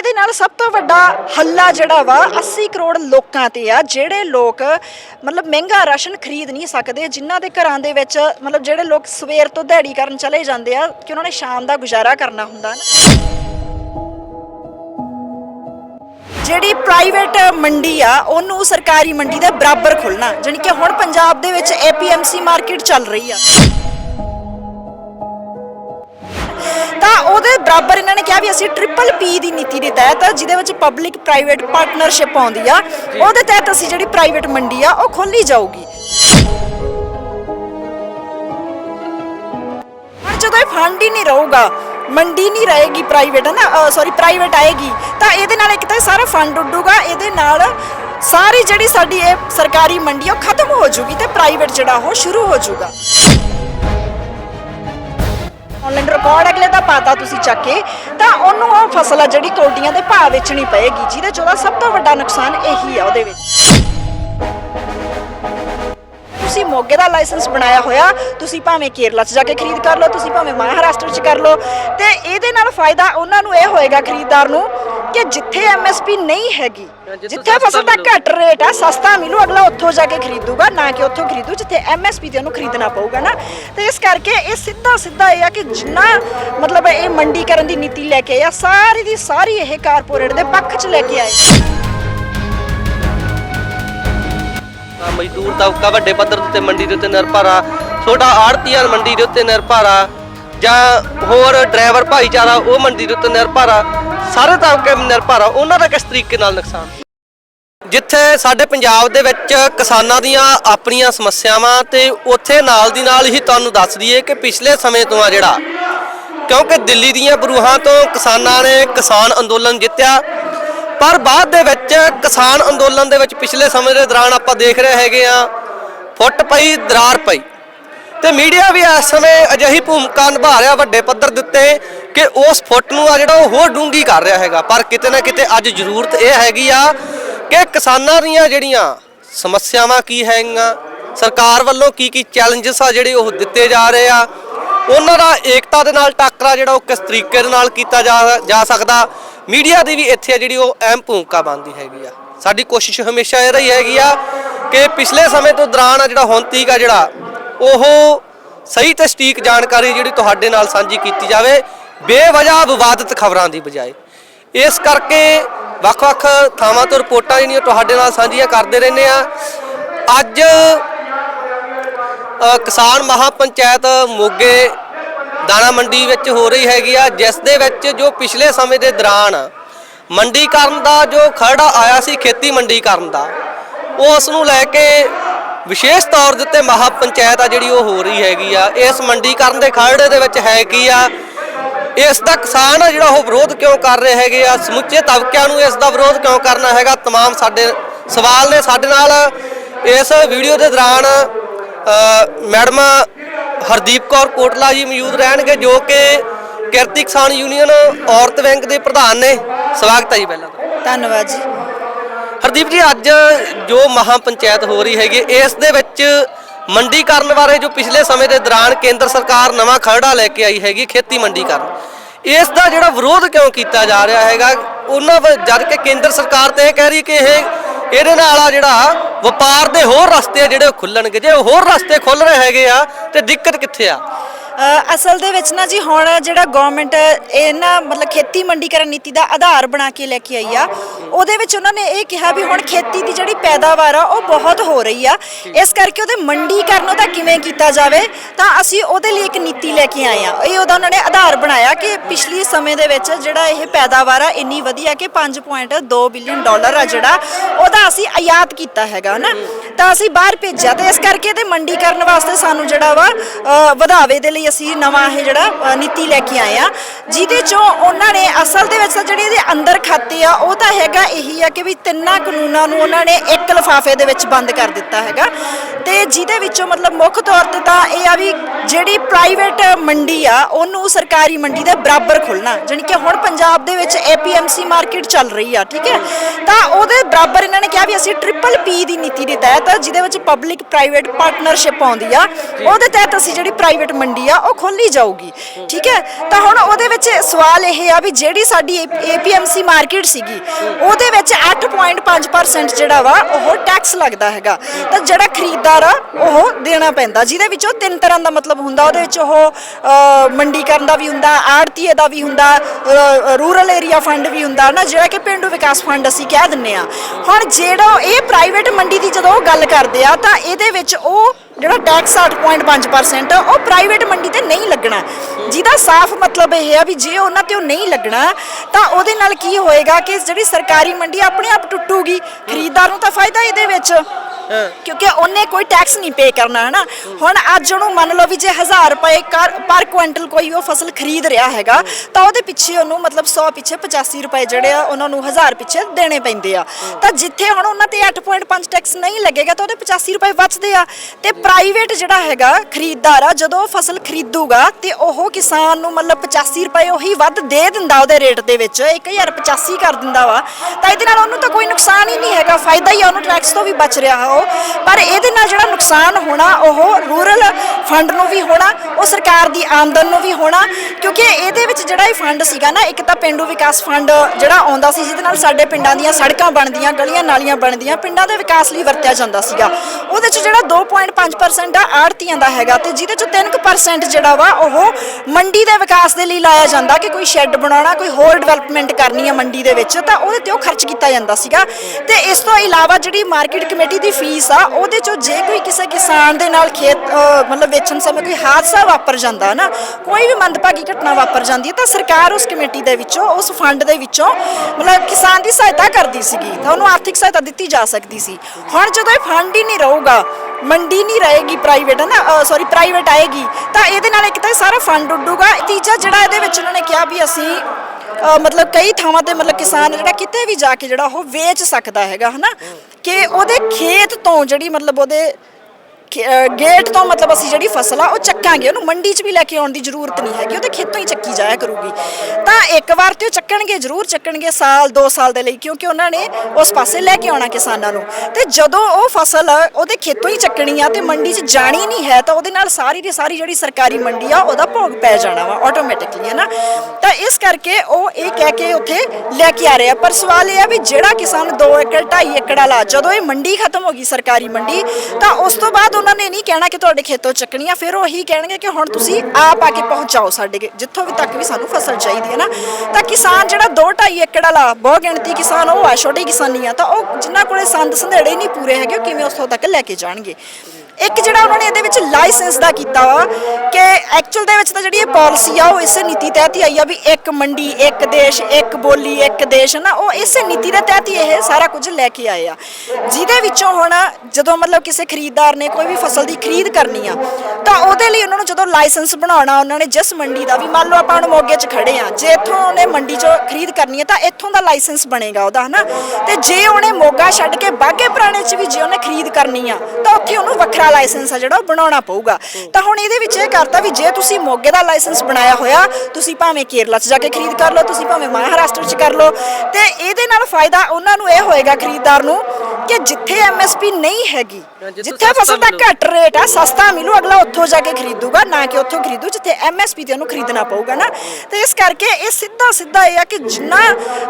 ਇਹਦੇ ਨਾਲ ਸਭ ਤੋਂ ਵੱਡਾ ਹੱਲਾ ਜਿਹੜਾ ਵਾ 80 ਕਰੋੜ ਲੋਕਾਂ ਤੇ ਆ, ਜਿਹੜੇ ਲੋਕ, ਮਤਲਬ ਮਹਿੰਗਾ ਰਾਸ਼ਨ ਖਰੀਦ ਨਹੀਂ ਸਕਦੇ, ਜਿਨ੍ਹਾਂ ਦੇ ਘਰਾਂ ਦੇ ਵਿੱਚ, ਮਤਲਬ ਜਿਹੜੇ ਲੋਕ ਸਵੇਰ ਤੋਂ ਦਿਹਾੜੀ ਕਰਨ ਚਲੇ ਜਾਂਦੇ ਆ, ਕਿ ਉਹਨਾਂ ਨੇ ਸ਼ਾਮ ਦਾ ਗੁਜ਼ਾਰਾ ਕਰਨਾ ਹੁੰਦਾ। ਜਿਹੜੀ ਪ੍ਰਾਈਵੇਟ ਮੰਡੀ ਆ, ਉਹਨੂੰ ਸਰਕਾਰੀ ਮੰਡੀ ਦੇ ਬਰਾਬਰ ਖੋਲਣਾ ਜਾਣੀ ਕਿ ਹੁਣ ਪੰਜਾਬ ਦੇ ਵਿੱਚ APMC ਮਾਰਕੀਟ ਚੱਲ ਰਹੀ ਆ। ਬਰਾਬਰ ਇਹਨਾਂ ਨੇ ਕਿਹਾ ਵੀ ਅਸੀਂ ਟ੍ਰਿਪਲ ਪੀ ਦੀ ਨੀਤੀ ਦੇ ਤਹਿਤ ਜਿਹਦੇ ਵਿੱਚ ਪਬਲਿਕ ਪ੍ਰਾਈਵੇਟ ਪਾਰਟਨਰਸ਼ਿਪ ਆਉਂਦੀ ਆ ਉਹਦੇ ਤਹਿਤ ਅਸੀਂ ਜਿਹੜੀ ਪ੍ਰਾਈਵੇਟ ਮੰਡੀ ਆ ਉਹ ਖੋਲੀ ਜਾਊਗੀ। ਹੁਣ ਜਦੋਂ ਇਹ ਫੰਡ ਹੀ ਨਹੀਂ ਰਹੂਗਾ ਮੰਡੀ ਨਹੀਂ ਰਹੇਗੀ ਪ੍ਰਾਈਵੇਟ ਹੈ ਨਾ? ਸੌਰੀ ਪ੍ਰਾਈਵੇਟ ਆਏਗੀ ਤਾਂ ਇਹਦੇ ਨਾਲ ਇੱਕ ਤਾਂ ਸਾਰਾ ਫੰਡ ਉੱਡੂਗਾ ਇਹਦੇ ਨਾਲ ਸਾਰੀ ਜਿਹੜੀ ਸਾਡੀ ਇਹ ਸਰਕਾਰੀ ਮੰਡੀ ਉਹ ਖਤਮ ਹੋ ਜੂਗੀ ਤੇ ਪ੍ਰਾਈਵੇਟ ਜਿਹੜਾ ਉਹ ਸ਼ੁਰੂ ਹੋ ਜੂਗਾ। ਆਨਲਾਈਨ ਰਿਕਾਰਡ ਅਗਲੇ ਦਾ ਪਾਤਾ ਤੁਸੀਂ ਚੱਕ ਕੇ, ਤਾਂ ਉਹਨੂੰ ਉਹ ਫਸਲ ਆ ਜਿਹੜੀ ਕੌਡੀਆਂ ਦੇ ਭਾਅ ਵੇਚਣੀ ਪਏਗੀ, ਜਿਹਦੇ ਚ ਉਹਦਾ ਸਭ ਤੋਂ ਵੱਡਾ ਨੁਕਸਾਨ ਇਹੀ ਆ ਉਹਦੇ ਵਿੱਚ। ਤੁਸੀਂ ਮੋਗੇ ਦਾ ਲਾਇਸੈਂਸ ਬਣਾਇਆ ਹੋਇਆ, ਤੁਸੀਂ ਭਾਵੇਂ ਕੇਰਲਾ 'ਚ ਜਾ ਕੇ ਖਰੀਦ ਕਰ ਲਓ, ਤੁਸੀਂ ਭਾਵੇਂ ਮਹਾਰਾਸ਼ਟਰ 'ਚ ਕਰ ਲਓ, ਤੇ ਇਹਦੇ ਨਾਲ ਫਾਇਦਾ ਉਹਨਾਂ ਨੂੰ ਇਹ ਹੋਏਗਾ ਖਰੀਦਦਾਰ ਨੂੰ ਕਿ ਜਿੱਥੇ ਐਮਐਸਪੀ ਨਹੀਂ ਹੈਗੀ ਜਿੱਥੋਂ ਫਸਲ ਦਾ। ਘੱਟ ਰੇਟ ਆ ਸਸਤਾ ਮਿਲੂ ਅਗਲਾ ਉੱਥੋਂ ਜਾ ਕੇ ਖਰੀਦੂਗਾ ਨਾ ਕਿ ਉੱਥੋਂ ਖਰੀਦੂ ਜਿੱਥੇ ਐਮਐਸਪੀ ਤੇ ਉਹਨੂੰ ਖਰੀਦਣਾ ਪਊਗਾ ਨਾ। ਤੇ ਇਸ ਕਰਕੇ ਇਹ ਸਿੱਧਾ ਸਿੱਧਾ ਇਹ ਆ ਕਿ ਜਿੰਨਾ ਮਤਲਬ ਇਹ ਮੰਡੀਕਰਨ ਦੀ ਨੀਤੀ ਲੈ ਕੇ ਆ ਸਾਰੀ ਦੀ ਸਾਰੀ ਇਹ ਕਾਰਪੋਰੇਟ ਦੇ ਪੱਖ 'ਚ ਲੈ ਕੇ ਆਏ। ਤਾਂ ਮਜ਼ਦੂਰ ਤਬਕਾ ਵੱਡੇ ਪੱਧਰ ਤੇ ਮੰਡੀ ਦੇ ਉੱਤੇ ਨਿਰਭਰ ਆ। ਛੋਟਾ ਆੜਤੀਆਂ ਮੰਡੀ ਦੇ ਉੱਤੇ ਨਿਰਭਰ ਆ। ਜਾਂ ਹੋਰ ਡਰਾਈਵਰ ਭਾਈਚਾਰਾ ਉਹ ਮੰਡੀ ਦੇ ਉੱਤੇ ਨਿਰਭਰ ਆ। ਸਾਰੇ ਤਬਕੇ ਨਿਰਭਰ ਆ, ਉਹਨਾਂ ਦਾ ਕਿਸ ਤਰੀਕੇ ਨਾਲ ਨੁਕਸਾਨ? ਜਿੱਥੇ ਸਾਡੇ ਪੰਜਾਬ ਦੇ ਵਿੱਚ ਕਿਸਾਨਾਂ ਦੀਆਂ ਆਪਣੀਆਂ ਸਮੱਸਿਆਵਾਂ ਤੇ ਉੱਥੇ ਨਾਲ ਦੀ ਨਾਲ ਹੀ ਤੁਹਾਨੂੰ ਦੱਸ ਦਈਏ ਕਿ ਪਿਛਲੇ ਸਮੇਂ ਤੋਂ ਆ ਜਿਹੜਾ, ਕਿਉਂਕਿ ਦਿੱਲੀ ਦੀਆਂ ਬਰੂਹਾਂ ਤੋਂ ਕਿਸਾਨਾਂ ਨੇ ਕਿਸਾਨ ਅੰਦੋਲਨ ਜਿੱਤਿਆ, ਪਰ ਬਾਅਦ ਦੇ ਵਿੱਚ ਕਿਸਾਨ ਅੰਦੋਲਨ ਦੇ ਵਿੱਚ ਪਿਛਲੇ ਸਮੇਂ ਦੇ ਦੌਰਾਨ ਆਪਾਂ ਦੇਖ ਰਹੇ ਹੈਗੇ ਆ ਫੁੱਟ ਪਈ, ਦਰਾਰ ਪਈ। ਤੇ ਮੀਡੀਆ ਵੀ ਇਸ ਸਮੇਂ ਅਜਿਹੀ ਭੂਮਿਕਾ ਨਿਭਾ ਰਿਹਾ, ਵੱਡੇ ਪੱਧਰ ਦਿੱਤੇ ਕਿ ਉਸ ਫੁੱਟ ਨੂੰ ਆ ਜਿਹੜਾ ਉਹ ਹੋਰ ਡੂੰਗੀ ਕਰ ਰਿਹਾ ਹੈਗਾ। ਪਰ ਕਿਤੇ ਨਾ ਕਿਤੇ ਅੱਜ ਜ਼ਰੂਰਤ ਇਹ ਹੈਗੀ ਆ ਕਿ ਕਿਸਾਨਾਂ ਦੀਆਂ ਜਿਹੜੀਆਂ ਸਮੱਸਿਆਵਾਂ ਕੀ ਹੈਗੀਆਂ, ਸਰਕਾਰ ਵੱਲੋਂ ਕੀ ਕੀ ਚੈਲੰਜਸ ਆ ਜਿਹੜੇ ਉਹ ਦਿੱਤੇ ਜਾ ਰਹੇ ਆ, ਉਹਨਾਂ ਦਾ ਏਕਤਾ ਦੇ ਨਾਲ ਟਾਕਰਾ ਜਿਹੜਾ ਉਹ ਕਿਸ ਤਰੀਕੇ ਦੇ ਨਾਲ ਕੀਤਾ ਜਾ ਜਾ ਸਕਦਾ, ਮੀਡੀਆ ਦੀ ਵੀ ਇੱਥੇ ਆ ਜਿਹੜੀ ਉਹ ਅਹਿਮ ਭੂਮਿਕਾ ਬਣਦੀ ਹੈਗੀ ਆ। ਸਾਡੀ ਕੋਸ਼ਿਸ਼ ਹਮੇਸ਼ਾ ਇਹ ਰਹੀ ਹੈਗੀ ਆ ਕਿ ਪਿਛਲੇ ਸਮੇਂ ਤੋਂ ਦੌਰਾਨ ਆ ਜਿਹੜਾ ਹੁਣ ਤੀਕ ਆ ਜਿਹੜਾ, ਉਹ ਸਹੀ ਤੇ ਸਟੀਕ ਜਾਣਕਾਰੀ ਜਿਹੜੀ ਤੁਹਾਡੇ ਨਾਲ ਸਾਂਝੀ ਕੀਤੀ ਜਾਵੇ। ਬੇਵਜ੍ਹਾ ਵਿਵਾਦਿਤ ਖਬਰਾਂ ਦੀ ਬਜਾਏ। ਇਸ ਕਰਕੇ ਵੱਖ-ਵੱਖ ਥਾਵਾਂ ਤੋਂ ਰਿਪੋਰਟਾਂ ਜਿਹੜੀਆਂ ਤੁਹਾਡੇ ਨਾਲ ਸਾਂਝੀਆਂ ਕਰਦੇ ਰਹਿੰਦੇ ਆ ਅੱਜ ਅ, ਕਿਸਾਨ ਮਹਾਪੰਚਾਇਤ ਮੋਗੇ ਦਾਣਾ ਮੰਡੀ ਵਿੱਚ ਹੋ ਰਹੀ ਹੈਗੀ ਆ ਜਿਸ ਦੇ ਵਿੱਚ ਜੋ ਪਿਛਲੇ ਸਮੇਂ ਦੇ ਦੌਰਾਨ ਮੰਡੀਕਰਨ ਦਾ ਜੋ ਖਰੜਾ ਆਇਆ ਸੀ ਖੇਤੀ ਮੰਡੀਕਰਨ ਦਾ ਉਸ ਨੂੰ ਲੈ ਕੇ ਵਿਸ਼ੇਸ਼ ਤੌਰ ਦੇ ਉੱਤੇ ਮਹਾਪੰਚਾਇਤ ਆ ਜਿਹੜੀ ਉਹ ਹੋ ਰਹੀ ਹੈਗੀ ਆ। ਇਸ ਮੰਡੀਕਰਨ ਦੇ ਖਰੜੇ ਦੇ ਵਿੱਚ ਹੈ ਕੀ ਆ ਇਸ ਦਾ ਕਿਸਾਨ ਆ ਜਿਹੜਾ ਉਹ ਵਿਰੋਧ ਕਿਉਂ ਕਰ ਰਹੇ ਹੈਗੇ ਆ ਸਮੁੱਚੇ ਤਬਕਿਆਂ ਨੂੰ ਇਸ ਦਾ ਵਿਰੋਧ ਕਿਉਂ ਕਰਨਾ ਹੈਗਾ तमाम ਸਾਡੇ ਸਵਾਲ ਨੇ ਸਾਡੇ ਨਾਲ ਇਸ ਵੀਡੀਓ ਦੇ ਦੌਰਾਨ ਅ, ਮੈਡਮ ਹਰਦੀਪ ਕੌਰ ਕੋਟਲਾ ਜੀ ਮੌਜੂਦ ਰਹਿਣਗੇ ਜੋ ਕਿ ਕਿਰਤੀ ਕਿਸਾਨ ਯੂਨੀਅਨ ਔਰਤ ਵਿੰਗ ਦੇ ਪ੍ਰਧਾਨ ਨੇ ਸਵਾਗਤ ਹੈ ਜੀ ਪਹਿਲਾਂ ਤਾਂ ਧੰਨਵਾਦ ਜੀ ਹਰਦੀਪ ਜੀ ਅੱਜ ਜੋ ਮਹਾ ਪੰਚਾਇਤ ਹੋ ਰਹੀ ਹੈਗੀ ਇਸ ਦੇ ਵਿੱਚ ਮੰਡੀਕਰਨ ਬਾਰੇ ਜੋ ਪਿਛਲੇ ਸਮੇਂ ਦੇ ਦੌਰਾਨ ਕੇਂਦਰ ਸਰਕਾਰ ਨਵਾਂ ਖਰੜਾ ਲੈ ਕੇ ਆਈ ਹੈਗੀ ਖੇਤੀ ਮੰਡੀਕਰਨ ਇਸ ਦਾ ਜਿਹੜਾ ਵਿਰੋਧ ਕਿਉਂ ਕੀਤਾ ਜਾ ਰਿਹਾ ਹੈਗਾ, ਉਹਨਾਂ ਵ- ਜਦ ਕਿ ਕੇਂਦਰ ਸਰਕਾਰ ਤੇ ਇਹ ਕਹਿ ਰਹੀ ਕਿ ਇਹ, ਇਹਦੇ ਨਾਲ ਆ ਜਿਹੜਾ ਵਪਾਰ ਦੇ ਹੋਰ ਰਸਤੇ ਆ ਜਿਹੜੇ ਉਹ ਖੁੱਲਣਗੇ, ਜੇ ਹੋਰ ਰਸਤੇ ਖੁੱਲ ਰਹੇ ਹੈਗੇ ਆ, ਤੇ ਦਿੱਕਤ ਕਿੱਥੇ ਆ? ਅਸਲ ਦੇ ਵਿੱਚ ਨਾ ਜੀ ਹੁਣ ਜਿਹੜਾ ਗਵਰਨਮੈਂਟ ਇਹਨਾਂ ਮਤਲਬ ਖੇਤੀ ਮੰਡੀਕਰਨ ਨੀਤੀ ਦਾ ਆਧਾਰ ਬਣਾ ਕੇ ਲੈ ਕੇ ਆਈ ਆ, ਉਹਦੇ ਵਿੱਚ ਉਹਨਾਂ ਨੇ ਇਹ ਕਿਹਾ ਵੀ ਹੁਣ ਖੇਤੀ ਦੀ ਜਿਹੜੀ ਪੈਦਾਵਾਰ ਆ, ਉਹ ਬਹੁਤ ਹੋ ਰਹੀ ਆ। ਇਸ ਕਰਕੇ ਉਹਦੇ ਮੰਡੀਕਰਨ ਉਹਦਾ ਕਿਵੇਂ ਕੀਤਾ ਜਾਵੇ, ਤਾਂ ਅਸੀਂ ਉਹਦੇ ਲਈ ਇੱਕ ਨੀਤੀ ਲੈ ਕੇ ਆਏ ਆ। ਇਹ ਉਹਦਾ ਉਹਨਾਂ ਨੇ ਆਧਾਰ ਬਣਾਇਆ ਕਿ ਪਿਛਲੇ ਸਮੇਂ ਦੇ ਵਿੱਚ ਜਿਹੜਾ ਇਹ ਪੈਦਾਵਾਰ ਆ, ਇੰਨੀ ਵਧੀਆ ਕਿ 5.2 ਬਿਲੀਅਨ ਡਾਲਰ ਆ ਜਿਹੜਾ, ਉਹਦਾ ਅਸੀਂ ਆਯਾਤ ਕੀਤਾ ਹੈਗਾ ਨਾ ਤਾਂ ਅਸੀਂ ਬਾਹਰ ਭੇਜਿਆ ਤੇ ਇਸ ਕਰਕੇ ਇਹਦੇ ਮੰਡੀਕਰਨ ਵਾਸਤੇ ਸਾਨੂੰ ਜਿਹੜਾ ਵਾ ਅ, ਵਧਾਵੇ ਦੇ ਲਈ ਅਸੀਂ ਨਵਾਂ ਇਹ ਜਿਹੜਾ ਅ, ਨੀਤੀ ਲੈ ਕੇ ਆਏ ਆ। ਜਿਹਦੇ ਚੋਂ ਉਹਨਾਂ ਨੇ ਅਸਲ ਦੇ ਵਿੱਚ ਤਾਂ ਜਿਹੜੇ ਇਹਦੇ ਅੰਦਰ ਖਾਤੇ ਆ ਉਹ ਤਾਂ ਹੈਗਾ ਇਹੀ ਆ ਕਿ ਵੀ ਤਿੰਨਾਂ ਕਾਨੂੰਨਾਂ ਨੂੰ ਉਹਨਾਂ ਨੇ ਇੱਕ ਲਿਫਾਫੇ ਦੇ ਵਿੱਚ ਬੰਦ ਕਰ ਦਿੱਤਾ ਹੈਗਾ। ਤੇ ਜਿਹਦੇ ਵਿੱਚੋਂ ਮਤਲਬ ਮੁੱਖ ਤੌਰ ਤੇ ਤਾਂ ਇਹ ਆ ਵੀ ਜਿਹੜੀ ਪ੍ਰਾਈਵੇਟ ਮੰਡੀ ਆ ਉਹਨੂੰ ਸਰਕਾਰੀ ਮੰਡੀ ਦੇ ਬਰਾਬਰ ਖੁੱਲਣਾ ਜਾਣੀ ਕਿ ਹੁਣ ਪੰਜਾਬ ਦੇ ਵਿੱਚ APMC ਮਾਰਕੀਟ ਚੱਲ ਰਹੀ ਆ ਠੀਕ ਹੈ? ਤਾਂ ਉਹਦੇ ਬਰਾਬਰ ਇਹਨਾਂ ਨੇ ਕਿਹਾ ਵੀ ਅਸੀਂ ਟ੍ਰਿਪਲ ਪੀ ਦੀ ਨੀਤੀ ਦੇ ਤਹਿਤ ਤਹਿਤ ਜਿਹਦੇ ਵਿੱਚ ਪਬਲਿਕ ਪ੍ਰਾਈਵੇਟ ਪਾਰਟਨਰਸ਼ਿਪ ਆਉਂਦੀ ਆ। ਉਹਦੇ ਤਹਿਤ ਅਸੀਂ ਜਿਹੜੀ ਪ੍ਰਾਈਵੇਟ ਮੰਡੀ ਆ ਉਹ ਖੋਲੀ ਜਾਊਗੀ। ਠੀਕ ਹੈ? ਤਾਂ ਹੁਣ ਉਹਦੇ ਵਿੱਚ ਸਵਾਲ ਇਹ ਆ ਵੀ ਜਿਹੜੀ ਸਾਡੀ ਏਪੀਐਮਸੀ ਮਾਰਕੀਟ ਸੀਗੀ ਉਹਦੇ ਵਿੱਚ 8.5% ਜਿਹੜਾ ਵਾ ਉਹ ਟੈਕਸ ਲੱਗਦਾ ਹੈਗਾ। ਤਾਂ ਜਿਹੜਾ ਖਰੀਦਦਾਰ ਆ ਉਹ ਦੇਣਾ ਪੈਂਦਾ। ਜਿਹਦੇ ਵਿੱਚ ਉਹ ਤਿੰਨ ਤਰ੍ਹਾਂ ਦਾ ਮਤਲਬ ਹੁੰਦਾ। ਉਹਦੇ ਵਿੱਚ ਉਹ ਅ, ਮੰਡੀਕਰਨ ਦਾ ਵੀ ਹੁੰਦਾ ਆੜਤੀਏ ਦਾ ਵੀ ਹੁੰਦਾ ਰੂਰਲ ਏਰੀਆ ਫੰਡ ਵੀ ਹੁੰਦਾ। ਨਾ ਜਿਹੜਾ ਕਿ ਪਿੰਡੂ ਵਿਕਾਸ ਫੰਡ ਅਸੀਂ ਕਹਿ ਦਿੰਨੇ ਆ। ਹੁਣ ਜਿਹੜਾ ਇਹ ਪ੍ਰਾਈਵੇਟ ਮੰਡੀ ਦੀ ਜਦੋਂ ਉਹ ਗੱਲ ਕਰਦੇ ਆ, ਤਾਂ ਇਹਦੇ ਵਿੱਚ ਉਹ ਜਿਹੜਾ ਟੈਕਸ 8.5% ਉਹ ਪ੍ਰਾਈਵੇਟ ਮੰਡੀ ਤੇ ਨਹੀਂ ਲੱਗਣਾ। ਜਿਹਦਾ ਸਾਫ਼ ਮਤਲਬ ਇਹ ਆ ਵੀ ਜੇ ਉਹਨਾਂ ਤੇ ਉਹ ਨਹੀਂ ਲੱਗਣਾ, ਤਾਂ ਉਹਦੇ ਨਾਲ ਕੀ ਹੋਏਗਾ ਕਿ ਜਿਹੜੀ ਸਰਕਾਰੀ ਮੰਡੀ ਆਪਣੇ ਆਪ ਟੁੱਟੂਗੀ। ਖਰੀਦਦਾਰ ਨੂੰ ਤਾਂ ਫਾਇਦਾ ਇਹਦੇ ਵਿੱਚ। ਕਿਉਂਕਿ ਉਹਨੇ ਕੋਈ ਟੈਕਸ ਨਹੀਂ ਪੇ ਕਰਨਾ ਹੈ ਨਾ ਹੁਣ ਅੱਜ ਉਹਨੂੰ ਮੰਨ ਲਓ ਵੀ ਜੇ 1000 ਰੁਪਏ ਕਰ- ਪਰ ਕੁਇੰਟਲ ਕੋਈ ਉਹ ਫਸਲ ਖਰੀਦ ਰਿਹਾ ਹੈਗਾ, ਤਾਂ ਉਹਦੇ ਪਿੱਛੇ ਉਹਨੂੰ ਮਤਲਬ 100 ਪਿੱਛੇ 85 ਰੁਪਏ ਜਿਹੜੇ ਆ, ਉਹਨਾਂ ਨੂੰ 1000 ਪਿੱਛੇ ਦੇਣੇ ਪੈਂਦੇ ਆ। ਤਾਂ ਜਿੱਥੇ ਹੁਣ ਉਹਨਾਂ ਤੇ 8.5 ਟੈਕਸ ਨਹੀਂ ਲੱਗੇਗਾ, ਤਾਂ ਉਹਦੇ 85 ਰੁਪਏ ਬਚਦੇ ਆ। ਤੇ ਪ੍ਰਾਈਵੇਟ ਜਿਹੜਾ ਹੈਗਾ ਖਰੀਦਦਾਰ ਆ, ਜਦੋਂ ਉਹ ਫਸਲ ਖਰੀਦੂਗਾ, ਤੇ ਉਹ ਕਿਸਾਨ ਨੂੰ ਮਤਲਬ 85 ਰੁਪਏ ਉਹੀ ਵੱਧ ਦੇ ਦਿੰਦਾ ਉਹਦੇ ਰੇਟ ਦੇ ਵਿੱਚ 1085 ਕਰ ਦਿੰਦਾ ਵਾ। ਤਾਂ ਇਹਦੇ ਨਾਲ ਉਹਨੂੰ ਤਾਂ ਕੋਈ ਨੁਕਸਾਨ ਹੀ ਨਹੀਂ ਹੈਗਾ, ਫਾਇਦਾ ਹੀ ਉਹਨੂੰ ਟੈਕਸ ਤੋਂ ਵੀ ਬਚ ਰਿਹਾ ਉਹ ਪਰ ਇਹਦੇ ਨਾਲ ਜਿਹੜਾ ਨੁਕਸਾਨ ਹੋਣਾ, ਉਹ ਰੂਰਲ ਫੰਡ ਨੂੰ ਵੀ ਹੋਣਾ, ਉਹ ਸਰਕਾਰ ਦੀ ਆਮਦਨ ਨੂੰ ਵੀ ਹੋਣਾ, ਕਿਉਂਕਿ ਇਹਦੇ ਵਿੱਚ ਜਿਹੜਾ ਇਹ ਫੰਡ ਸੀਗਾ ਨਾ, ਇੱਕ ਤਾਂ ਪਿੰਡੂ ਵਿਕਾਸ ਫੰਡ ਜਿਹੜਾ ਆਉਂਦਾ ਸੀ, ਜਿਹਦੇ ਨਾਲ ਸਾਡੇ ਪਿੰਡਾਂ ਦੀਆਂ ਸੜਕਾਂ ਬਣਦੀਆਂ, ਗਲੀਆਂ ਨਾਲੀਆਂ ਬਣਦੀਆਂ, ਪਿੰਡਾਂ ਦੇ ਵਿਕਾਸ ਲਈ ਵਰਤਿਆ ਜਾਂਦਾ ਸੀਗਾ। ਉਹਦੇ ਚ ਜਿਹੜਾ 2.5% ਆ ਆੜਤੀਆਂ ਦਾ ਹੈਗਾ ਤੇ ਜਿਹਦੇ ਚ 3% ਜਿਹੜਾ ਵਾ, ਉਹ ਮੰਡੀ ਦੇ ਵਿਕਾਸ ਦੇ ਲਈ ਲਾਇਆ ਜਾਂਦਾ ਕਿ ਕੋਈ ਸ਼ੈੱਡ ਬਣਾਉਣਾ, ਕੋਈ ਹੋਰ ਡਿਵੈਲਪਮੈਂਟ ਕਰਨੀ ਹੈ ਮੰਡੀ ਦੇ ਵਿੱਚ, ਤਾਂ ਉਹਦੇ ਤੇ ਉਹ ਖਰਚ ਕੀਤਾ ਜਾਂਦਾ ਸੀਗਾ। ਤੇ ਇਸ ਤੋਂ ਇਲਾਵਾ ਜਿਹੜੀ ਮਾਰਕੀਟ ਕਮੇਟੀ ਦੀ ਫੀ ਫੀਸ ਆ ਉਹਦੇ ਚੋਂ ਜੇ ਕੋਈ ਕਿਸੇ ਕਿਸਾਨ ਦੇ ਨਾਲ ਖੇਤ ਮਤਲਬ ਵੇਚਣ ਸਮੇਂ ਕੋਈ ਹਾਦਸਾ ਵਾਪਰ ਜਾਂਦਾ ਨਾ, ਕੋਈ ਵੀ ਮੰਦਭਾਗੀ ਘਟਨਾ ਵਾਪਰ ਜਾਂਦੀ ਹੈ, ਤਾਂ ਸਰਕਾਰ ਉਸ ਕਮੇਟੀ ਦੇ ਵਿੱਚੋਂ, ਉਸ ਫੰਡ ਦੇ ਵਿੱਚੋਂ, ਮਤਲਬ ਕਿਸਾਨ ਦੀ ਸਹਾਇਤਾ ਕਰਦੀ ਸੀਗੀ, ਤਾਂ ਉਹਨੂੰ ਆਰਥਿਕ ਸਹਾਇਤਾ ਦਿੱਤੀ ਜਾ ਸਕਦੀ ਸੀ। ਹੁਣ ਜਦੋਂ ਇਹ ਫੰਡ ਹੀ ਨਹੀਂ ਰਹੂਗਾ, ਮੰਡੀ ਨਹੀਂ ਰਹੇਗੀ ਪ੍ਰਾਈਵੇਟ ਹੈ ਨਾ ਸੌਰੀ ਪ੍ਰਾਈਵੇਟ ਆਏਗੀ, ਤਾਂ ਇਹਦੇ ਨਾਲ ਇੱਕ ਤਾਂ ਇਹ ਸਾਰਾ ਫੰਡ ਉੱਡੂਗਾ, ਤੀਜਾ ਜਿਹੜਾ ਇਹਦੇ ਵਿੱਚ ਉਹਨਾਂ ਨੇ ਕਿਹਾ ਵੀ ਅਸੀਂ ਮਤਲਬ ਕਈ ਥਾਵਾਂ ਤੇ ਮਤਲਬ ਕਿਸਾਨ ਜਿਹੜਾ ਕਿਤੇ ਵੀ ਜਾ ਕੇ ਜਿਹੜਾ ਉਹ ਵੇਚ ਸਕਦਾ ਹੈਗਾ, ਹਨਾ? ਕਿ ਉਹਦੇ ਖੇਤ ਤੋਂ ਜਿਹੜੀ ਮਤਲਬ ਉਹਦੇ ਗੇਟ ਤੋਂ ਮਤਲਬ ਅਸੀਂ ਜਿਹੜੀ ਫਸਲ ਆ, ਉਹ ਚੱਕਾਂਗੇ। ਉਹਨੂੰ ਮੰਡੀ 'ਚ ਵੀ ਲੈ ਕੇ ਆਉਣ ਦੀ ਜ਼ਰੂਰਤ ਨਹੀਂ ਹੈਗੀ। ਉਹਦੇ ਖੇਤੋਂ ਹੀ ਚੱਕੀ ਜਾਇਆ ਕਰੂਗੀ। ਤਾਂ ਇੱਕ ਵਾਰ ਤੇ ਉਹ ਚੱਕਣਗੇ, ਜ਼ਰੂਰ ਚੱਕਣਗੇ ਸਾਲ 2 ਸਾਲ ਦੇ ਲਈ, ਕਿਉਂਕਿ ਉਹਨਾਂ ਨੇ ਉਸ ਪਾਸੇ ਲੈ ਕੇ ਆਉਣਾ ਕਿਸਾਨਾਂ ਨੂੰ। ਤੇ ਜਦੋਂ ਉਹ ਫਸਲ ਉਹਦੇ ਖੇਤੋਂ ਹੀ ਚੱਕਣੀ ਆ ਤੇ ਮੰਡੀ 'ਚ ਜਾਣੀ ਨਹੀਂ ਹੈ, ਤਾਂ ਉਹਦੇ ਨਾਲ ਸਾਰੀ ਦੀ ਸਾਰੀ ਜਿਹੜੀ ਸਰਕਾਰੀ ਮੰਡੀ ਆ, ਉਹਦਾ ਭੋਗ ਪੈ ਜਾਣਾ ਵਾ ਆਟੋਮੈਟਿਕਲੀ ਹੈ ਨਾ? ਤਾਂ ਇਸ ਕਰਕੇ ਉਹ ਇਹ ਕਹਿ ਕੇ ਉੱਥੇ ਲੈ ਕੇ ਆ ਰਹੇ ਆ। ਪਰ ਸਵਾਲ ਇਹ ਆ ਵੀ ਜਿਹੜਾ ਕਿਸਾਨ 2 ਏਕੜ 2.5 ਏਕੜ ਲਾ ਜਦੋਂ ਇਹ ਮੰਡੀ ਖਤਮ ਹੋ ਗਈ, ਸਰਕਾਰੀ ਮੰਡੀ, ਤਾਂ ਉਸ ਤੋਂ ਬਾਅਦ ਉਹਨਾਂ ਨੇ ਨਹੀਂ ਕਹਿਣਾ ਕਿ ਤੁਹਾਡੇ ਖੇਤੋਂ ਚੱਕਣੀ ਫਿਰ ਉਹ ਇਹੀ ਕਹਿਣਗੇ ਕਿ ਹੁਣ ਤੁਸੀਂ ਆਪ ਆ ਕੇ ਪਹੁੰਚਾਓ ਸਾਡੇ ਜਿੱਥੋਂ ਵੀ ਤੱਕ ਵੀ ਸਾਨੂੰ ਫਸਲ ਚਾਹੀਦੀ ਹੈ ਨਾ। ਤਾਂ ਕਿਸਾਨ ਜਿਹੜਾ 2.5 ਏਕੜ ਵਾਲਾ ਬਹੁ ਗਿਣਤੀ ਕਿਸਾਨ, ਉਹ ਆ ਛੋਟੀ ਕਿਸਾਨੀ ਆ, ਤਾਂ ਉਹ ਜਿਨ੍ਹਾਂ ਕੋਲੇ ਸੰਦ ਸੰਧੇੜੇ ਨਹੀਂ ਪੂਰੇ ਹੈਗੇ, ਉਹ ਕਿਵੇਂ ਉੱਥੋਂ ਤੱਕ ਲੈ ਕੇ ਜਾਣਗੇ? ਇੱਕ ਜਿਹੜਾ ਉਹਨਾਂ ਨੇ ਇਹਦੇ ਵਿੱਚ ਲਾਇਸੈਂਸ ਦਾ ਕੀਤਾ ਵਾ ਕਿ ਐਕਚੁਅਲ ਦੇ ਵਿੱਚ ਤਾਂ ਜਿਹੜੀ ਇਹ ਪਾਲਿਸੀ ਆ, ਉਹ ਇਸੇ ਨੀਤੀ ਤਹਿਤ ਹੀ ਆਈ ਆ ਵੀ ਇੱਕ ਮੰਡੀ, ਇੱਕ ਦੇਸ਼, ਇੱਕ ਬੋਲੀ, ਇੱਕ ਦੇਸ਼ ਨਾ ਉਹ ਇਸੇ ਨੀਤੀ ਦੇ ਤਹਿਤ ਹੀ ਇਹ ਸਾਰਾ ਕੁਝ ਲੈ ਕੇ ਆਏ ਆ। ਜਿਹਦੇ ਵਿੱਚੋਂ ਹੁਣ ਜਦੋਂ ਮਤਲਬ ਕਿਸੇ ਖਰੀਦਦਾਰ ਨੇ ਕੋਈ ਵੀ ਫਸਲ ਦੀ ਖਰੀਦ ਕਰਨੀ ਆ, ਤਾਂ ਉਹਦੇ ਲਈ ਉਹਨਾਂ ਨੂੰ ਜਦੋਂ ਲਾਇਸੈਂਸ ਬਣਾਉਣਾ, ਉਹਨਾਂ ਨੇ ਜਿਸ ਮੰਡੀ ਦਾ ਵੀ ਮੰਨ ਲਓ ਆਪਾਂ ਹੁਣ ਮੋਗੇ 'ਚ ਖੜੇ ਆ ਜੇ ਇੱਥੋਂ ਉਹਨੇ ਮੰਡੀ 'ਚੋਂ ਖਰੀਦ ਕਰਨੀ ਹੈ ਤਾਂ ਇੱਥੋਂ ਦਾ ਲਾਇਸੈਂਸ ਬਣੇਗਾ ਉਹਦਾ, ਹਨਾ? ਤੇ ਜੇ ਉਹਨੇ ਮੋਗਾ ਛੱਡ ਕੇ ਬਾਗੇ ਪੁਰਾਣੇ 'ਚ ਵੀ ਜੇ ਉਹਨੇ ਖਰੀਦ ਕਰਨੀ ਆ, ਤਾਂ ਉੱਥੇ ਉਹਨੂੰ ਵੱਖਰਾ ਲਾਇਸੈਂਸ ਆ ਜਿਹੜਾ ਉਹ ਬਣਾਉਣਾ ਪਊਗਾ। ਤਾਂ ਹੁਣ ਇਹਦੇ ਵਿੱਚ ਇਹ ਕਰਤਾ ਵੀ ਜੇ ਤੁਸੀਂ ਮੋਗੇ ਦਾ ਲਾਇਸੈਂਸ ਬਣਾਇਆ ਹੋਇਆ ਤੁਸੀਂ ਭਾਵੇਂ ਕੇਰਲਾ 'ਚ ਜਾ ਕੇ ਖਰੀਦ ਕਰ ਲਓ ਤੁਸੀਂ ਭਾਵੇਂ ਮਹਾਰਾਸ਼ਟਰ 'ਚ ਕਰ ਲਓ ਤੇ ਇਹਦੇ ਨਾਲ ਫਾਇਦਾ ਉਹਨਾਂ ਨੂੰ ਇਹ ਹੋਏਗਾ ਖਰੀਦਦਾਰ ਨੂੰ ਕਿ ਜਿੱਥੇ ਐਮਐਸਪੀ ਨਹੀਂ ਹੈਗੀ ਜਿੱਥੋਂ ਫਸਲ ਦਾ। ਘੱਟ ਰੇਟ ਆ ਸਸਤਾ ਮਿਲੂ ਅਗਲਾ ਉੱਥੋਂ ਜਾ ਕੇ ਖਰੀਦੂਗਾ ਨਾ ਕਿ ਉੱਥੋਂ ਖਰੀਦੂ ਜਿੱਥੇ ਐਮਐਸਪੀ ਤੇ ਉਹਨੂੰ ਖਰੀਦਣਾ ਪਊਗਾ ਨਾ ਤੇ ਇਸ ਕਰਕੇ ਇਹ ਸਿੱਧਾ ਸਿੱਧਾ ਇਹ ਆ ਕਿ ਜਿੰਨਾ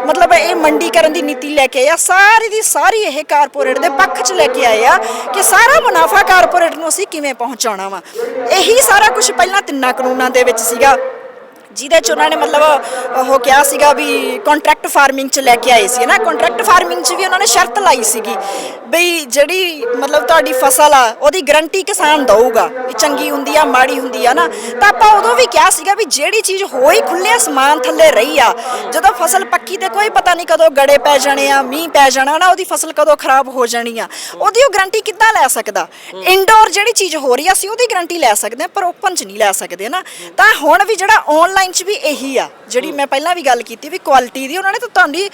ਮਤਲਬ ਇਹ ਮੰਡੀਕਰਨ ਦੀ ਨੀਤੀ ਲੈ ਕੇ ਆ ਸਾਰੀ ਦੀ ਸਾਰੀ ਇਹ ਕਾਰਪੋਰੇਟ ਦੇ ਪੱਖ 'ਚ ਲੈ ਕੇ ਆਏ ਆ ਕਿ ਸਾਰਾ ਮੁਨਾਫਾ ਕਾਰਪੋਰੇਟ ਨੂੰ ਅਸੀਂ ਕਿਵੇਂ ਪਹੁੰਚਾਉਣਾ ਵਾ ਇਹੀ ਸਾਰਾ ਕੁਝ ਪਹਿਲਾਂ ਤਿੰਨਾਂ ਕਾਨੂੰਨਾਂ ਦੇ ਵਿੱਚ ਸੀਗਾ। ਜਿਹਦੇ ਚ ਉਹਨਾਂ ਨੇ ਮਤਲਬ ਉਹ ਕਿਹਾ ਸੀਗਾ ਵੀ ਕੰਟਰੈਕਟ ਫਾਰਮਿੰਗ ਚ ਲੈ ਕੇ ਆਏ ਸੀ ਨਾ। ਕੰਟਰੈਕਟ ਫਾਰਮਿੰਗ ਚ ਵੀ ਉਹਨਾਂ ਨੇ ਸ਼ਰਤ ਲਾਈ ਸੀਗੀ ਬਈ ਜਿਹੜੀ ਮਤਲਬ ਤੁਹਾਡੀ ਫਸਲ ਆ, ਉਹਦੀ ਗਰੰਟੀ ਕਿਸਾਨ ਦਊਗਾ ਵੀ ਚੰਗੀ ਹੁੰਦੀ ਆ, ਮਾੜੀ ਹੁੰਦੀ ਆ ਨਾ। ਤਾਂ ਆਪਾਂ ਉਦੋਂ ਵੀ ਕਿਹਾ ਸੀਗਾ ਵੀ ਜਿਹੜੀ ਚੀਜ਼ ਹੋਈ ਖੁੱਲੇ ਅਸਮਾਨ ਥੱਲੇ ਰਹੀ ਆ, ਜਦੋਂ ਫਸਲ ਪੱਕੀ ਤੇ ਕੋਈ ਪਤਾ ਨਹੀਂ ਕਦੋਂ ਗੜੇ ਪੈ ਜਾਣੇ ਆ, ਮੀਂਹ ਪੈ ਜਾਣਾ ਨਾ, ਉਹਦੀ ਫਸਲ ਕਦੋਂ ਖਰਾਬ ਹੋ ਜਾਣੀ ਆ। ਉਹਦੀ ਉਹ ਗਰੰਟੀ ਕਿੱਦਾਂ ਲੈ ਸਕਦਾ? ਇਨਡੋਰ ਜਿਹੜੀ ਚੀਜ਼ ਹੋ ਰਹੀ ਆ, ਅਸੀਂ ਉਹਦੀ ਗਰੰਟੀ ਲੈ ਸਕਦੇ ਆ, ਪਰ ਓਪਨ ਚ ਨਹੀਂ ਲੈ ਸਕਦੇ ਨਾ। ਤਾਂ ਹੁਣ ਵੀ ਜਿਹੜਾ ਆਨਲਾਈਨ ਆਨਲਾਈਨ 'ਚ ਵੀ ਇਹੀ ਆ, ਜਿਹੜੀ ਮੈਂ ਪਹਿਲਾਂ ਵੀ ਗੱਲ ਕੀਤੀ ਵੀ ਕੁਆਲਿਟੀ ਦੀ, ਉਹਨਾਂ ਨੇ ਤਾਂ ਤੁਹਾਡੀ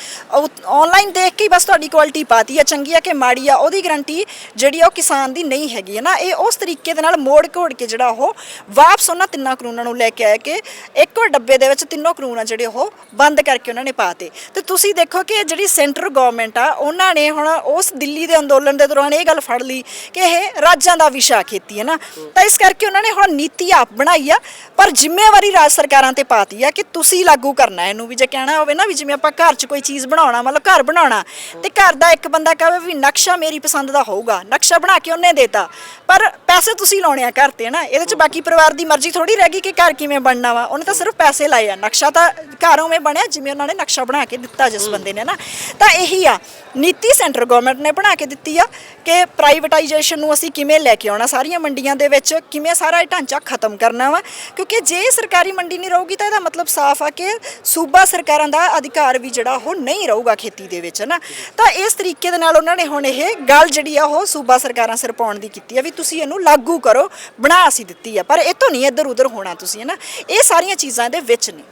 ਆਨਲਾਈਨ ਦੇਖ ਕੇ ਹੀ ਬਸ ਤੁਹਾਡੀ ਕੁਆਲਿਟੀ ਪਾਤੀ ਆ, ਚੰਗੀ ਆ ਕਿ ਮਾੜੀ ਆ, ਉਹਦੀ ਗਰੰਟੀ ਜਿਹੜੀ ਆ ਉਹ ਕਿਸਾਨ ਦੀ ਨਹੀਂ ਹੈਗੀ ਹੈ ਨਾ, ਇਹ ਉਸ ਤਰੀਕੇ ਦੇ ਨਾਲ ਮੋੜ ਘੋੜ ਕੇ ਜਿਹੜਾ ਉਹ ਵਾਪਸ ਉਹਨਾਂ ਤਿੰਨਾਂ ਕਾਨੂੰਨਾਂ ਨੂੰ ਲੈ ਕੇ ਆਇਆ ਕਿ ਇੱਕੋ ਡੱਬੇ ਦੇ ਵਿੱਚ ਤਿੰਨੋਂ ਕਾਨੂੰਨ ਆ ਜਿਹੜੇ ਉਹ ਬੰਦ ਕਰਕੇ ਉਹਨਾਂ ਨੇ ਪਾਤੇ। ਤੇ ਤੁਸੀਂ ਦੇਖੋ ਕਿ ਜਿਹੜੀ ਸੈਂਟਰ ਗਵਰਨਮੈਂਟ ਆ, ਉਹਨਾਂ ਨੇ ਹੁਣ ਉਸ ਦਿੱਲੀ ਦੇ ਅੰਦੋਲਨ ਦੇ ਦੌਰਾਨ ਇਹ ਗੱਲ ਫੜ ਲਈ ਕਿ ਇਹ ਰਾਜਾਂ ਦਾ ਵਿਸ਼ਾ ਖੇਤੀ ਹੈ ਨਾ। ਤਾਂ ਇਸ ਕਰਕੇ ਉਹਨਾਂ ਨੇ ਹੁਣ ਨੀਤੀ ਆਪ ਬਣਾਈ ਆ, ਪਰ ਜ਼ਿੰਮੇਵਾਰੀ ਰਾਜ ਸਰਕਾਰਾਂ ਤੇ ਪਾਤੀ ਆ ਕਿ ਤੁਸੀਂ ਲਾਗੂ ਕਰਨਾ ਇਹਨੂੰ ਵੀ ਜੇ ਕਹਿਣਾ ਹੋਵੇ ਨਾ ਵੀ ਜਿਵੇਂ ਆਪਾਂ ਘਰ 'ਚ ਕੋਈ ਚੀਜ਼ ਬਣਾਉਣਾ, ਮਤਲਬ ਘਰ ਬਣਾਉਣਾ, ਤੇ ਘਰ ਦਾ ਇੱਕ ਬੰਦਾ ਕਹੇ ਵੀ ਨਕਸ਼ਾ ਮੇਰੀ ਪਸੰਦ ਦਾ ਹੋਊਗਾ, ਨਕਸ਼ਾ ਬਣਾ ਕੇ ਉਹਨੇ ਦੇਤਾ। ਪਰ ਪੈਸੇ ਤੁਸੀਂ ਲਾਉਣੇ ਆ ਘਰ ਤੇ ਨਾ ਇਹਦੇ 'ਚ ਬਾਕੀ ਪਰਿਵਾਰ ਦੀ ਮਰਜ਼ੀ ਥੋੜੀ ਰਹਿ ਗਈ ਕਿ ਘਰ ਕਿਵੇਂ ਬਣਨਾ ਵਾ? ਉਹਨੇ ਤਾਂ ਸਿਰਫ ਪੈਸੇ ਲਾਏ ਆ। ਨਕਸ਼ਾ ਤਾਂ ਘਰ ਉਵੇਂ ਬਣਿਆ ਜਿਵੇਂ ਉਹਨਾਂ ਨੇ ਨਕਸ਼ਾ ਬਣਾ ਕੇ ਦਿੱਤਾ ਜਿਸ ਬੰਦੇ ਨੇ ਨਾ ਤਾਂ ਇਹੀ ਆ। ਨੀਤੀ ਸੈਂਟਰ ਗਵਰਨਮੈਂਟ ਨੇ ਬਣਾ ਕੇ ਦਿੱਤੀ ਆ ਕਿ ਪ੍ਰਾਈਵੇਟਾਈਜੇਸ਼ਨ ਨੂੰ ਅਸੀਂ ਕਿਵੇਂ ਲੈ ਕੇ ਆਉਣਾ, ਸਾਰੀਆਂ ਮੰਡੀਆਂ ਦੇ ਵਿੱਚ ਕਿਵੇਂ ਸਾਰਾ ਇਹ ਢਾਂਚਾ ਖਤਮ ਕਰਨਾ ਵਾ? ਕਿਉਂਕਿ ਜੇ ਸਰਕਾਰੀ ਮੰਡੀ ਨਹੀਂ ਰਹੂਗੀ ਤਾਂ ਇਹਦਾ ਮਤਲਬ ਸਾਫ਼ ਆ ਕਿ ਸੂਬਾ ਸਰਕਾਰਾਂ ਦਾ ਅਧਿਕਾਰ ਵੀ ਜਿਹੜਾ ਉਹ ਨਹੀਂ ਰਹੂਗਾ ਖੇਤੀ ਦੇ ਵਿੱਚ ਨਾ ਤਾਂ ਇਸ ਤਰੀਕੇ ਦੇ ਨਾਲ ਉਹਨਾਂ ਨੇ ਹੁਣ ਇਹ ਗੱਲ ਜਿਹੜੀ ਆ ਉਹ ਸੂਬਾ ਸਰਕਾਰਾਂ ਸਿਰ ਪਾਉਣ ਦੀ ਕੀਤੀ ਆ ਵੀ ਤੁਸੀਂ ਇਹਨੂੰ ਲਾਗੂ ਕਰੋ, ਬਣਾ ਅਸੀਂ ਦਿੱਤੀ ਆ, ਪਰ ਇਹ ਤੋਂ ਨਹੀਂ ਇੱਧਰ ਉੱਧਰ ਹੋਣਾ ਤੁਸੀਂ ਹੈ ਨਾ ਇਹ ਸਾਰੀਆਂ ਚੀਜ਼ਾਂ ਦੇ ਵਿੱਚ ਨੇ।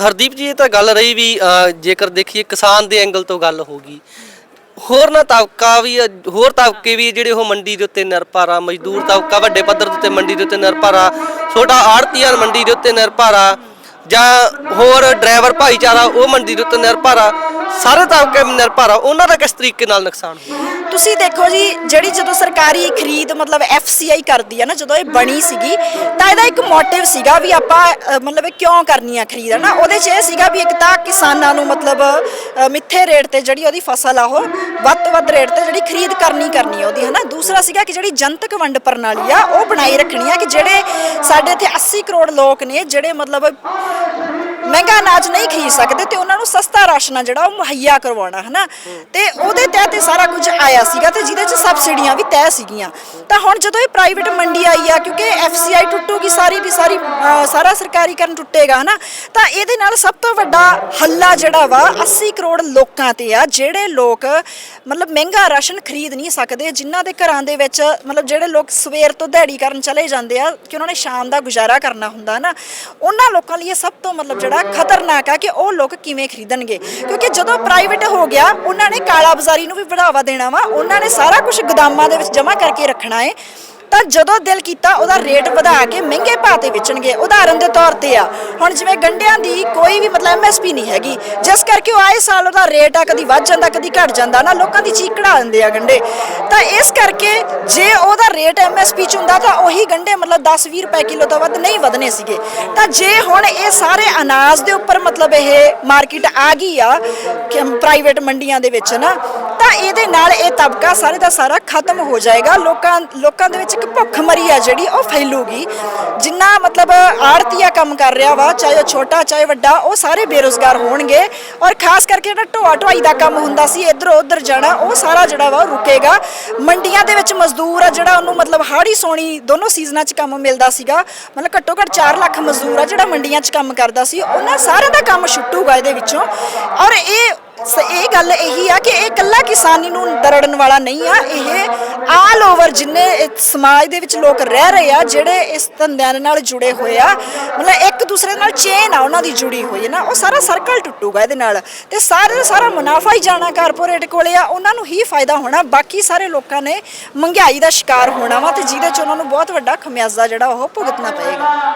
ਹਰਦੀਪ ਜੀ, ਇਹ ਤਾਂ ਗੱਲ ਰਹੀ ਵੀ ਜੇਕਰ ਦੇਖੀਏ ਕਿਸਾਨ ਦੇ ਐਂਗਲ ਤੋਂ ਗੱਲ ਹੋਗੀ ਹੋਰ ਨਾ ਤਬਕਾ ਵੀ ਅ, ਹੋਰ ਤਬਕੇ ਵੀ ਜਿਹੜੇ ਉਹ ਮੰਡੀ ਦੇ ਉੱਤੇ ਨਿਰਭਰ ਆ ਮਜ਼ਦੂਰ ਤਬਕਾ ਵੱਡੇ ਪੱਧਰ ਦੇ ਉੱਤੇ ਮੰਡੀ ਦੇ ਉੱਤੇ ਨਿਰਭਰ ਆ ਛੋਟਾ ਆੜਤੀਆਂ ਮੰਡੀ ਦੇ ਉੱਤੇ ਨਿਰਭਰ। ਆ ਜਾਂ ਹੋਰ ਡਰਾਈਵਰ ਭਾਈਚਾਰਾ ਉਹ ਮੰਡੀ ਦੇ ਉੱਤੇ ਨਿਰਭਰ ਆ ਸਾਰੇ ਤਬਕੇ ਨਿਰਭਰ ਆ ਉਹਨਾਂ ਦਾ ਕਿਸ ਤਰੀਕੇ ਨਾਲ ਨੁਕਸਾਨ ਹੋਇਆ ਤੁਸੀਂ ਦੇਖੋ ਜੀ ਜਿਹੜੀ ਜਦੋਂ ਸਰਕਾਰੀ ਖਰੀਦ ਮਤਲਬ ਐਫਸੀਆਈ ਕਰਦੀ ਹੈ ਨਾ ਜਦੋਂ ਇਹ ਬਣੀ ਸੀਗੀ ਤਾਂ ਇਹਦਾ ਇੱਕ ਮੋਟਿਵ ਸੀਗਾ ਵੀ ਆਪਾਂ ਅ, ਮਤਲਬ ਇਹ ਕਿਉਂ ਕਰਨੀ ਆ ਖਰੀਦ ਹੈ ਨਾ? ਉਹਦੇ 'ਚ ਇਹ ਸੀਗਾ ਵੀ ਇੱਕ ਤਾਂ ਕਿਸਾਨਾਂ ਨੂੰ ਮਤਲਬ ਅ, ਮਿੱਥੇ ਰੇਟ ਤੇ ਜਿਹੜੀ ਉਹਦੀ ਫਸਲ ਆ ਉਹ ਵੱਧ ਤੋਂ ਵੱਧ ਰੇਟ ਤੇ ਜਿਹੜੀ ਖਰੀਦ ਕਰਨੀ ਕਰਨੀ ਆ ਉਹਦੀ ਹੈ ਨਾ? ਦੂਸਰਾ ਸੀਗਾ ਕਿ ਜਿਹੜੀ ਜਨਤਕ ਵੰਡ ਪ੍ਰਣਾਲੀ ਆ ਉਹ ਬਣਾਈ ਰੱਖਣੀ ਆ ਕਿ ਜਿਹੜੇ ਸਾਡੇ ਇੱਥੇ 80 ਕਰੋੜ ਲੋਕ ਨੇ ਜਿਹੜੇ ਮਤਲਬ Yeah. ਮਹਿੰਗਾ ਅਨਾਜ ਨਹੀਂ ਖਰੀਦ ਸਕਦੇ ਤੇ ਉਹਨਾਂ ਨੂੰ ਸਸਤਾ ਰਾਸ਼ਨ ਆ ਜਿਹੜਾ ਉਹ ਮੁਹੱਈਆ ਕਰਵਾਉਣਾ ਹਨਾ? ਤੇ ਉਹਦੇ ਤਹਿਤ ਇਹ ਸਾਰਾ ਕੁਝ ਆਇਆ ਸੀਗਾ ਤੇ ਜਿਹਦੇ 'ਚ ਸਬਸਿਡੀਆਂ ਵੀ ਤੈਅ ਸੀਗੀਆਂ। ਤਾਂ ਹੁਣ ਜਦੋਂ ਇਹ ਪ੍ਰਾਈਵੇਟ ਮੰਡੀ ਆਈ ਆ ਕਿਉਂਕਿ ਐਫਸੀਆਈ ਟੁੱਟੂਗੀ ਸਾਰੀ ਦੀ ਸਾਰੀ ਅਹ, ਸਾਰਾ ਸਰਕਾਰੀਕਰਨ ਟੁੱਟੇਗਾ ਹਨਾ? ਤਾਂ ਇਹਦੇ ਨਾਲ ਸਭ ਤੋਂ ਵੱਡਾ ਹੱਲਾ ਜਿਹੜਾ ਵਾ 80 ਕਰੋੜ ਲੋਕਾਂ ਤੇ ਆ ਜਿਹੜੇ ਲੋਕ ਮਤਲਬ ਮਹਿੰਗਾ ਰਾਸ਼ਨ ਖਰੀਦ ਨਹੀਂ ਸਕਦੇ ਜਿਨ੍ਹਾਂ ਦੇ ਘਰਾਂ ਦੇ ਵਿੱਚ ਮਤਲਬ ਜਿਹੜੇ ਲੋਕ ਸਵੇਰ ਤੋਂ ਦਿਹਾੜੀ ਕਰਨ ਚਲੇ ਜਾਂਦੇ ਆ ਕਿ ਉਹਨਾਂ ਨੇ ਸ਼ਾਮ ਦਾ ਗੁਜ਼ਾਰਾ ਕਰਨਾ ਹੁੰਦਾ ਨਾ ਉਹਨਾਂ ਲੋਕਾਂ ਲਈ ਇਹ ਸਭ ਤੋਂ ਮਤਲਬ ਜਿਹੜਾ ਖਤਰਨਾਕ ਆ ਕਿ ਉਹ ਲੋਕ ਕਿਵੇਂ ਖਰੀਦਣਗੇ? ਕਿਉਂਕਿ ਜਦੋਂ ਪ੍ਰਾਈਵੇਟ ਹੋ ਗਿਆ, ਉਹਨਾਂ ਨੇ ਕਾਲਾ ਬਾਜ਼ਾਰੀ ਨੂੰ ਵੀ ਵਧਾਵਾ ਦੇਣਾ ਵਾ, ਉਹਨਾਂ ਨੇ ਸਾਰਾ ਕੁਝ ਗੋਦਾਮਾਂ ਦੇ ਵਿੱਚ ਜਮ੍ਹਾਂ ਕਰਕੇ ਰੱਖਣਾ ਹੈ ਤਾਂ ਜਦੋਂ ਦਿਲ ਕੀਤਾ ਉਹਦਾ ਰੇਟ ਵਧਾ ਕੇ ਮਹਿੰਗੇ ਭਾਅ ਤੇ ਵੇਚਣਗੇ, ਉਦਾਹਰਨ ਦੇ ਤੌਰ ਤੇ ਆ। ਹੁਣ ਜਿਵੇਂ ਗੰਡਿਆਂ ਦੀ ਕੋਈ ਵੀ ਮਤਲਬ ਐਮਐਸਪੀ ਨਹੀਂ ਹੈਗੀ, ਜਿਸ ਕਰਕੇ ਉਹ ਆਏ ਸਾਲ ਉਹਦਾ ਰੇਟ ਆ ਕਦੀ ਵੱਧ ਜਾਂਦਾ, ਕਦੀ ਘਟ ਜਾਂਦਾ ਨਾ, ਲੋਕਾਂ ਦੀ ਚੀਕ ਕਢਾ ਦਿੰਦੇ ਆ ਗੰਡੇ। ਤਾਂ ਇਸ ਕਰਕੇ ਜੇ ਉਹਦਾ ਰੇਟ ਐਮਐਸਪੀ ਚ ਹੁੰਦਾ ਤਾਂ ਉਹੀ ਗੰਡੇ ਮਤਲਬ 10-20 ਰੁਪਏ ਕਿਲੋ ਤੋਂ ਵੱਧ ਨਹੀਂ ਵਧਨੇ ਸੀਗੇ। ਤਾਂ ਜੇ ਹੁਣ ਇਹ ਸਾਰੇ ਅਨਾਜ ਦੇ ਉੱਪਰ ਮਤਲਬ ਇਹ ਮਾਰਕੀਟ ਆ ਗਈ ਆ, ਕਿ ਪ੍ਰਾਈਵੇਟ ਮੰਡੀਆਂ ਦੇ ਵਿੱਚ ਨਾ, ਤਾਂ ਇਹਦੇ ਨਾਲ ਇਹ ਤਬਕਾ ਸਾਰੇ ਦਾ ਸਾਰਾ ਖਤਮ ਹੋ ਜਾਏਗਾ। ਲੋਕਾਂ ਲੋਕਾਂ ਦੇ ਵਿੱਚ ਇੱਕ ਭੁੱਖਮਰੀ ਆ ਜਿਹੜੀ, ਉਹ ਫੈਲੂਗੀ। ਜਿੰਨਾ ਮਤਲਬ ਆੜਤੀਆ ਕੰਮ ਕਰ ਰਿਹਾ ਵਾ, ਚਾਹੇ ਉਹ ਛੋਟਾ, ਚਾਹੇ ਵੱਡਾ, ਉਹ ਸਾਰੇ ਬੇਰੋਜ਼ਗਾਰ ਹੋਣਗੇ। ਔਰ ਖਾਸ ਕਰਕੇ ਜਿਹੜਾ ਢੋਆ ਢੁਆਈ ਦਾ ਕੰਮ ਹੁੰਦਾ ਸੀ, ਇਧਰੋਂ ਉਧਰ ਜਾਣਾ, ਉਹ ਸਾਰਾ ਜਿਹੜਾ ਵਾ ਰੁਕੇਗਾ। ਮੰਡੀਆਂ ਦੇ ਵਿੱਚ ਮਜ਼ਦੂਰ ਆ, ਜਿਹੜਾ ਉਹਨੂੰ ਮਤਲਬ ਹਾੜੀ ਸੋਣੀ ਦੋਨੋਂ ਸੀਜ਼ਨਾਂ 'ਚ ਕੰਮ ਮਿਲਦਾ ਸੀਗਾ। ਮਤਲਬ ਘੱਟੋ ਘੱਟ 4 ਲੱਖ ਮਜ਼ਦੂਰ ਆ ਜਿਹੜਾ ਮੰਡੀਆਂ 'ਚ ਕੰਮ ਕਰਦਾ ਸੀ। ਉਹਨਾਂ ਸਾਰਿਆਂ ਦਾ ਕੰਮ ਛੁੱਟੂਗਾ ਇਹਦੇ ਵਿੱਚੋਂ। ਔਰ ਇਹ ਸ- ਇਹ ਗੱਲ ਇਹੀ ਆ ਕਿ ਇਹ ਇਕੱਲਾ ਕਿਸਾਨੀ ਨੂੰ ਦਰੜਨ ਵਾਲਾ ਨਹੀਂ ਆ। ਇਹ ਆਲ ਓਵਰ ਜਿੰਨੇ ਇਸ ਸਮਾਜ ਦੇ ਵਿੱਚ ਲੋਕ ਰਹਿ ਰਹੇ ਆ, ਜਿਹੜੇ ਇਸ ਧੰਦਿਆਂ ਨਾਲ ਜੁੜੇ ਹੋਏ ਆ, ਮਤਲਬ ਇੱਕ ਦੂਸਰੇ ਨਾਲ ਚੇਨ ਆ, ਉਹਨਾਂ ਦੀ ਜੁੜੀ ਹੋਈ ਹੈ ਨਾ। ਉਹ ਸਾਰਾ ਸਰਕਲ ਟੁੱਟੂਗਾ ਇਹਦੇ ਨਾਲ। ਤੇ ਸਾਰੇ ਦਾ ਸਾਰਾ ਮੁਨਾਫਾ ਹੀ ਜਾਣਾ ਕਾਰਪੋਰੇਟ ਕੋਲੇ ਆ। ਉਹਨਾਂ ਨੂੰ ਹੀ ਫਾਇਦਾ ਹੋਣਾ। ਬਾਕੀ ਸਾਰੇ ਲੋਕਾਂ ਨੇ ਮਹਿੰਗਾਈ ਦਾ ਸ਼ਿਕਾਰ ਹੋਣਾ ਵਾ ਤੇ ਜਿਹਦੇ ਚ ਉਹਨਾਂ ਨੂੰ ਬਹੁਤ ਵੱਡਾ ਖਮਿਆਜ਼ਾ ਜਿਹੜਾ ਉਹ ਭੁਗਤਣਾ ਪਏਗਾ।